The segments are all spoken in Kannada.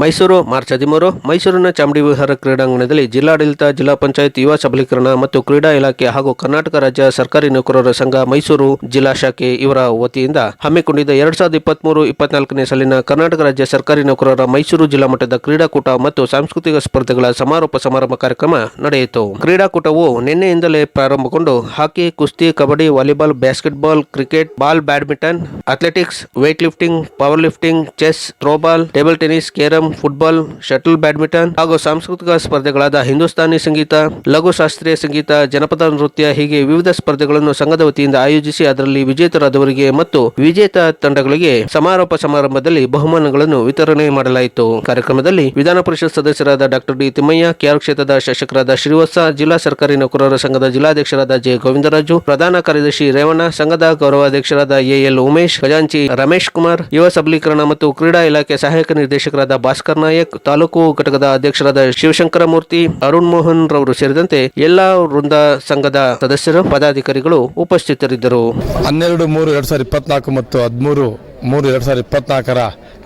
ಮೈಸೂರು, ಮಾರ್ಚ್ ಹದಿಮೂರು, ಮೈಸೂರಿನ ಚಾಮುಂಡಿ ವಿಹಾರ ಕ್ರೀಡಾಂಗಣದಲ್ಲಿ ಜಿಲ್ಲಾಡಳಿತ, ಜಿಲ್ಲಾ ಪಂಚಾಯತ್ ಯುವ ಸಬಲೀಕರಣ ಮತ್ತು ಕ್ರೀಡಾ ಇಲಾಖೆ ಹಾಗೂ ಕರ್ನಾಟಕ ರಾಜ್ಯ ಸರ್ಕಾರಿ ನೌಕರರ ಸಂಘ ಮೈಸೂರು ಜಿಲ್ಲಾ ಶಾಖೆ ಇವರ ವತಿಯಿಂದ ಹಮ್ಮಿಕೊಂಡಿದ್ದ ಎರಡ್ ಸಾವಿರದ ಇಪ್ಪತ್ಮೂರು, ಇಪ್ಪತ್ನಾಲ್ಕನೇ ಸಾಲಿನ ಕರ್ನಾಟಕ ರಾಜ್ಯ ಸರ್ಕಾರಿ ನೌಕರರ ಮೈಸೂರು ಜಿಲ್ಲಾ ಮಟ್ಟದ ಕ್ರೀಡಾಕೂಟ ಮತ್ತು ಸಾಂಸ್ಕೃತಿಕ ಸ್ಪರ್ಧೆಗಳ ಸಮಾರೋಪ ಸಮಾರಂಭ ಕಾರ್ಯಕ್ರಮ ನಡೆಯಿತು. ಕ್ರೀಡಾಕೂಟವು ನಿನ್ನೆಯಿಂದಲೇ ಪ್ರಾರಂಭಗೊಂಡು ಹಾಕಿ, ಕುಸ್ತಿ, kabaddi, volleyball, basketball, cricket, ball, badminton, athletics weight lifting power lifting chess throwball table tennis, carrom football shuttle badminton ಹಾಗೂ ಸಾಂಸ್ಕೃತಿಕ ಸ್ಪರ್ಧೆಗಳಾದ ಹಿಂದೂಸ್ತಾನಿ ಸಂಗೀತ, ಲಘು ಶಾಸ್ತ್ರೀಯ ಸಂಗೀತ, ಜನಪದ ನೃತ್ಯ ಹೀಗೆ ವಿವಿಧ ಸ್ಪರ್ಧೆಗಳನ್ನು ಸಂಘದ ವತಿಯಿಂದ ಆಯೋಜಿಸಿ ಅದರಲ್ಲಿ ವಿಜೇತರಾದವರಿಗೆ ಮತ್ತು ವಿಜೇತ ತಂಡಗಳಿಗೆ ಸಮಾರೋಪ ಸಮಾರಂಭದಲ್ಲಿ ಬಹುಮಾನಗಳನ್ನು ವಿತರಣೆ ಮಾಡಲಾಯಿತು. ಕಾರ್ಯಕ್ರಮದಲ್ಲಿ ವಿಧಾನ ಪರಿಷತ್ ಸದಸ್ಯರಾದ ಡಾಕ್ಟರ್ ಡಿ ತಿಮ್ಮಯ್ಯ, ಕೆಆರ್ ಕ್ಷೇತ್ರದ ಶಾಸಕರಾದ ಶ್ರೀವತ್ಸ, ಜಿಲ್ಲಾ ಸರ್ಕಾರಿ ನೌಕರರ ಸಂಘದ ಜಿಲ್ಲಾಧ್ಯಕ್ಷರಾದ ಜೆ ಗೋವಿಂದರಾಜು, ಪ್ರಧಾನ ಕಾರ್ಯದರ್ಶಿ ರೇವಣ್ಣ, ಸಂಘದ ಗೌರವಾಧ್ಯಕ್ಷರಾದ ಎಎಲ್ ಉಮೇಶ್, ಖಜಾಂಚಿ ರಮೇಶ್ ಕುಮಾರ್, ಯುವ ಸಬಲೀಕರಣ ಮತ್ತು ಕ್ರೀಡಾ ಇಲಾಖೆ ಸಹಾಯಕ ನಿರ್ದೇಶಕರಾದ ಭಾಸ್ಕರ್ ನಾಯಕ್, ತಾಲೂಕು ಘಟಕದ ಅಧ್ಯಕ್ಷರಾದ ಶಿವಶಂಕರ ಮೂರ್ತಿ ಅರುಣ್ ಮೋಹನ್ ರವರು ಸೇರಿದಂತೆ ಎಲ್ಲಾ ವೃಂದ ಸಂಘದ ಸದಸ್ಯರು, ಪದಾಧಿಕಾರಿಗಳು ಉಪಸ್ಥಿತರಿದ್ದರು. ಹನ್ನೆರಡು ಮೂರು ಎರಡ್ ಸಾವಿರದ ಇಪ್ಪತ್ನಾಲ್ಕು ಮತ್ತು ಹದಿಮೂರು ಮೂರು ಎರಡ್ ಸಾವಿರದ ಇಪ್ಪತ್ನಾಲ್ಕರ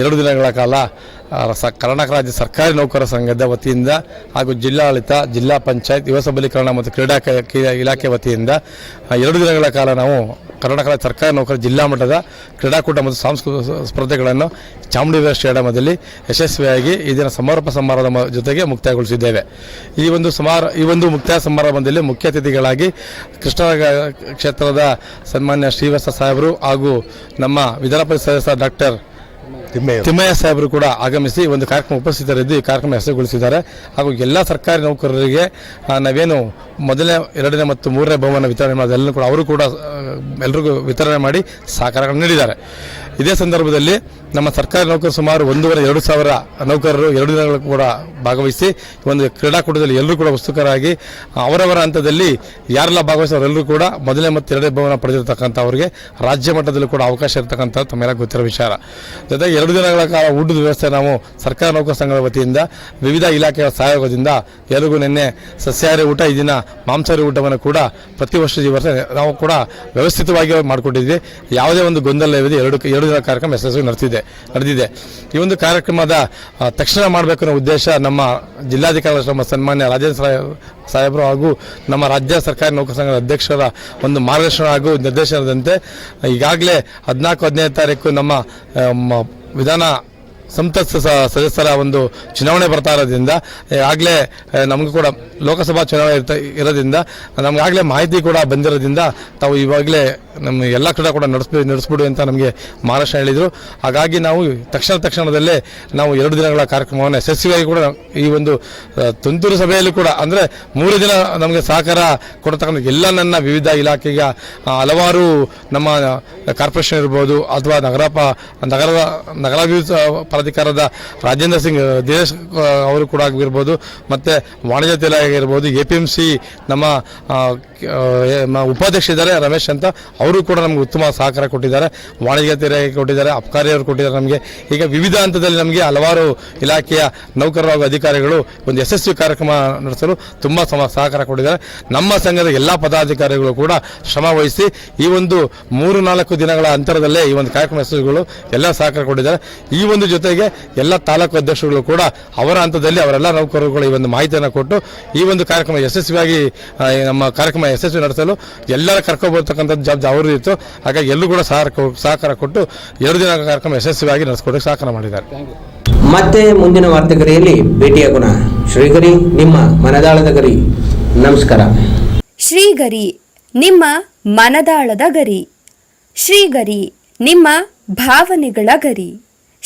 ಎರಡು ದಿನಗಳ ಕಾಲ ಕರ್ನಾಟಕ ರಾಜ್ಯ ಸರ್ಕಾರಿ ನೌಕರರ ಸಂಘದ ವತಿಯಿಂದ ಹಾಗೂ ಜಿಲ್ಲಾಡಳಿತ, ಜಿಲ್ಲಾ ಪಂಚಾಯತ್, ಯುವ ಸಬಲೀಕರಣ ಮತ್ತು ಕ್ರೀಡಾ ಇಲಾಖೆ ವತಿಯಿಂದ ಎರಡು ದಿನಗಳ ಕಾಲ ನಾವು ಕರ್ನಾಟಕ ಸರ್ಕಾರಿ ನೌಕರ ಜಿಲ್ಲಾ ಮಟ್ಟದ ಕ್ರೀಡಾಕೂಟ ಮತ್ತು ಸಾಂಸ್ಕೃತಿಕ ಸ್ಪರ್ಧೆಗಳನ್ನು ಚಾಮುಂಡಿ ವಿಹಾರ ಸ್ಟೇಡಿಯಂದಲ್ಲಿ ಯಶಸ್ವಿಯಾಗಿ ಈ ದಿನ ಸಮಾರೋಪ ಸಮಾರಂಭದ ಜೊತೆಗೆ ಮುಕ್ತಾಯಗೊಳಿಸಿದ್ದೇವೆ. ಈ ಒಂದು ಸಮಾರ, ಈ ಒಂದು ಮುಕ್ತಾಯ ಸಮಾರಂಭದಲ್ಲಿ ಮುಖ್ಯ ಅತಿಥಿಗಳಾಗಿ ಕೃಷ್ಣ ಕ್ಷೇತ್ರದ ಸನ್ಮಾನ್ಯ ಶ್ರೀವಾಸ ಸಾಹೇಬರು ಹಾಗೂ ನಮ್ಮ ವಿಧಾನ ಪರಿಷತ್ ಸದಸ್ಯ ಡಾಕ್ಟರ್ ತಿಮ್ಮಯ್ಯ ಸಾಹೇಬರು ಕೂಡ ಆಗಮಿಸಿ ಒಂದು ಕಾರ್ಯಕ್ರಮ ಉಪಸ್ಥಿತರಿದ್ದು ಈ ಕಾರ್ಯಕ್ರಮ ಹೆಸರುಗೊಳಿಸಿದ್ದಾರೆ ಹಾಗೂ ಎಲ್ಲ ಸರ್ಕಾರಿ ನೌಕರರಿಗೆ ನಾವೇನು ಮೊದಲನೇ, ಎರಡನೇ ಮತ್ತು ಮೂರನೇ ಬಹುಮಾನ ವಿತರಣೆ ಮಾಡೋದೆಲ್ಲ ಕೂಡ ಅವರು ಕೂಡ ಎಲ್ಲರಿಗೂ ವಿತರಣೆ ಮಾಡಿ ಸಹಕಾರಗಳನ್ನು ನೀಡಿದ್ದಾರೆ. ಇದೇ ಸಂದರ್ಭದಲ್ಲಿ ನಮ್ಮ ಸರ್ಕಾರಿ ನೌಕರರು ಸುಮಾರು ಒಂದೂವರೆ, ಎರಡು ಸಾವಿರ ನೌಕರರು ಎರಡು ದಿನಗಳು ಕೂಡ ಭಾಗವಹಿಸಿ ಒಂದು ಕ್ರೀಡಾಕೂಟದಲ್ಲಿ ಎಲ್ಲರೂ ಕೂಡ ಉತ್ಸುಕರಾಗಿ ಅವರವರ ಹಂತದಲ್ಲಿ ಯಾರೆಲ್ಲ ಭಾಗವಹಿಸೋರೆಲ್ಲರೂ ಕೂಡ ಮೊದಲನೇ ಮತ್ತು ಎರಡನೇ ಬಹುಮಾನ ಪಡೆದಿರ್ತಕ್ಕಂಥ ಅವರಿಗೆ ರಾಜ್ಯ ಮಟ್ಟದಲ್ಲೂ ಕೂಡ ಅವಕಾಶ ಇರತಕ್ಕಂಥ ತಮ್ಮೆಲ್ಲ ಗೊತ್ತಿರೋ ವಿಚಾರ. ಜೊತೆಗೆ ಎರಡು ದಿನಗಳ ಕಾಲ ಊಟದ ವ್ಯವಸ್ಥೆ ನಾವು ಸರ್ಕಾರ ನೌಕರ ಸಂಘದ ವತಿಯಿಂದ ವಿವಿಧ ಇಲಾಖೆಯ ಸಹಯೋಗದಿಂದ ಎಲ್ಲರಿಗೂ ನಿನ್ನೆ ಸಸ್ಯಾಹಾರಿ ಊಟ, ಈ ದಿನ ಮಾಂಸಾಹಾರಿ ಊಟವನ್ನು ಕೂಡ ಪ್ರತಿ ವರ್ಷ ಈ ವರ್ಷ ನಾವು ಕೂಡ ವ್ಯವಸ್ಥಿತವಾಗಿ ಮಾಡಿಕೊಟ್ಟಿದ್ವಿ ಯಾವುದೇ ಒಂದು ಗೊಂದಲ ಇಲ್ಲದೆ ಎರಡು ಎರಡು ದಿನ ಕಾರ್ಯಕ್ರಮ ಯಶಸ್ವಿ ನಡೆದಿದೆ ನಡೆದಿದೆ. ಈ ಒಂದು ಕಾರ್ಯಕ್ರಮದ ತಕ್ಷಣ ಮಾಡಬೇಕು ಅನ್ನೋ ಉದ್ದೇಶ ನಮ್ಮ ಜಿಲ್ಲಾಧಿಕಾರಿ ನಮ್ಮ ಸನ್ಮಾನ್ಯ ರಾಜೇಂದ್ರ ಸಾಹೇಬರು ಹಾಗೂ ನಮ್ಮ ರಾಜ್ಯ ಸರ್ಕಾರಿ ನೌಕರ ಸಂಘದ ಅಧ್ಯಕ್ಷರ ಒಂದು ಮಾರ್ಗದರ್ಶನ ಹಾಗೂ ನಿರ್ದೇಶನದಂತೆ ಈಗಾಗಲೇ ಹದಿನಾಲ್ಕು, ಹದಿನೈದು ತಾರೀಕು ನಮ್ಮ ವಿಧಾನ ಸಂಸತ್ ಸದಸ್ಯರ ಒಂದು ಚುನಾವಣೆ ಬರ್ತಾ ಇರೋದ್ರಿಂದ ಆಗಲೇ ನಮಗೂ ಕೂಡ ಲೋಕಸಭಾ ಚುನಾವಣೆ ಇರ್ತ ಇರೋದ್ರಿಂದ ನಮಗಾಗಲೇ ಮಾಹಿತಿ ಕೂಡ ಬಂದಿರೋದ್ರಿಂದ ತಾವು ಇವಾಗಲೇ ನಮ್ಮ ಎಲ್ಲ ಕಡೆ ಕೂಡ ನಡೆಸ್ಬಿ ನಡೆಸ್ಬಿಡು ಅಂತ ನಮಗೆ ಮಹಾರಾಷ್ಟ್ರ ಹೇಳಿದರು. ಹಾಗಾಗಿ ನಾವು ತಕ್ಷಣ ತಕ್ಷಣದಲ್ಲೇ ನಾವು ಎರಡು ದಿನಗಳ ಕಾರ್ಯಕ್ರಮವನ್ನು ಯಶಸ್ವಿಯಾಗಿ ಕೂಡ ಈ ಒಂದು ತುಂತುರು ಸಭೆಯಲ್ಲಿ ಕೂಡ ಅಂದರೆ ಮೂರು ದಿನ ನಮಗೆ ಸಹಕಾರ ಕೊಡ್ತಕ್ಕಂಥ ಎಲ್ಲ ನನ್ನ ವಿವಿಧ ಇಲಾಖೆಗೆ ಆ, ಹಲವಾರು ನಮ್ಮ ಕಾರ್ಪೊರೇಷನ್ ಇರ್ಬೋದು ಅಥವಾ ನಗರ ನಗರದ ನಗರಾಭಿವೃದ್ಧಿ ಪ್ರಾಧಿಕಾರದ ರಾಜೇಂದ್ರ ಸಿಂಗ್, ದಿನೇಶ್ ಅವರು ಕೂಡ ಆಗಿರ್ಬೋದು, ಮತ್ತು ವಾಣಿಜ್ಯ ಇಲಾಖೆ ಆಗಿರ್ಬೋದು, ಎ ನಮ್ಮ ಉಪಾಧ್ಯಕ್ಷ ಇದ್ದಾರೆ, ರಮೇಶ್ ಅಂತ, ಅವರು ಕೂಡ ನಮಗೆ ಉತ್ತಮ ಸಹಕಾರ ಕೊಟ್ಟಿದ್ದಾರೆ, ವಾಣಿಜ್ಯ ಇಲಾಖೆ ಕೊಟ್ಟಿದ್ದಾರೆ, ಅಬ್ಕಾರಿ ಅವರು ಕೊಟ್ಟಿದ್ದಾರೆ ನಮಗೆ. ಈಗ ವಿವಿಧ ಹಂತದಲ್ಲಿ ನಮಗೆ ಹಲವಾರು ಇಲಾಖೆಯ ನೌಕರರು ಅಧಿಕಾರಿಗಳು ಒಂದು ಯಶಸ್ವಿ ಕಾರ್ಯಕ್ರಮ ನಡೆಸಲು ತುಂಬ ಸಮ, ಸಹಕಾರ ಕೊಟ್ಟಿದ್ದಾರೆ. ನಮ್ಮ ಸಂಘದ ಎಲ್ಲ ಪದಾಧಿಕಾರಿಗಳು ಕೂಡ ಶ್ರಮ ವಹಿಸಿ ಈ ಒಂದು ಮೂರು ನಾಲ್ಕು ದಿನಗಳ ಅಂತರದಲ್ಲೇ ಈ ಒಂದು ಕಾರ್ಯಕ್ರಮ ಯಶಸ್ವಿಗಳು ಎಲ್ಲ ಸಹಕಾರ ಕೊಟ್ಟಿದ್ದಾರೆ. ಈ ಒಂದು ಜೊತೆಗೆ ಎಲ್ಲ ತಾಲೂಕು ಅಧ್ಯಕ್ಷರುಗಳು ಕೂಡ ಅವರ ಹಂತದಲ್ಲಿ ಅವರೆಲ್ಲ ನೌಕರರುಗಳು ಈ ಒಂದು ಮಾಹಿತಿಯನ್ನು ಕೊಟ್ಟು ಈ ಒಂದು ಕಾರ್ಯಕ್ರಮ ಯಶಸ್ವಿಯಾಗಿ ನಮ್ಮ ಕಾರ್ಯಕ್ರಮ ಯಶಸ್ವಿ ನಡೆಸಲು ಎಲ್ಲರ ಕರ್ಕೊಬರ್ತಕ್ಕಂಥದ್ದು ಜವಾಬ್ದಾರಿ ಅವರು ಇತ್ತು. ಹಾಗಾಗಿ ಎಲ್ಲರೂ ಕೂಡ ಸಹಕಾರ ಕೊಟ್ಟು ಎರಡು ದಿನ ಕಾರ್ಯಕ್ರಮ ಯಶಸ್ವಿಯಾಗಿ ನಡೆಸಿಕೊಡೋಕೆ ಸಹಕಾರ ಮಾಡಿದ್ದಾರೆ. ಮತ್ತೆ ಮುಂದಿನ ವಾರ್ತೆಗರಿಯಲ್ಲಿ ಭೇಟಿಯಾಗೋಣ ಶ್ರೀಗರಿ ನಿಮ್ಮ ಮನದಾಳದ ಗರಿ. ನಮಸ್ಕಾರ. ಶ್ರೀಗರಿ ನಿಮ್ಮ ಮನದಾಳದ ಗರಿ. ಶ್ರೀಗರಿ ನಿಮ್ಮ ಭಾವನೆಗಳ ಗರಿ.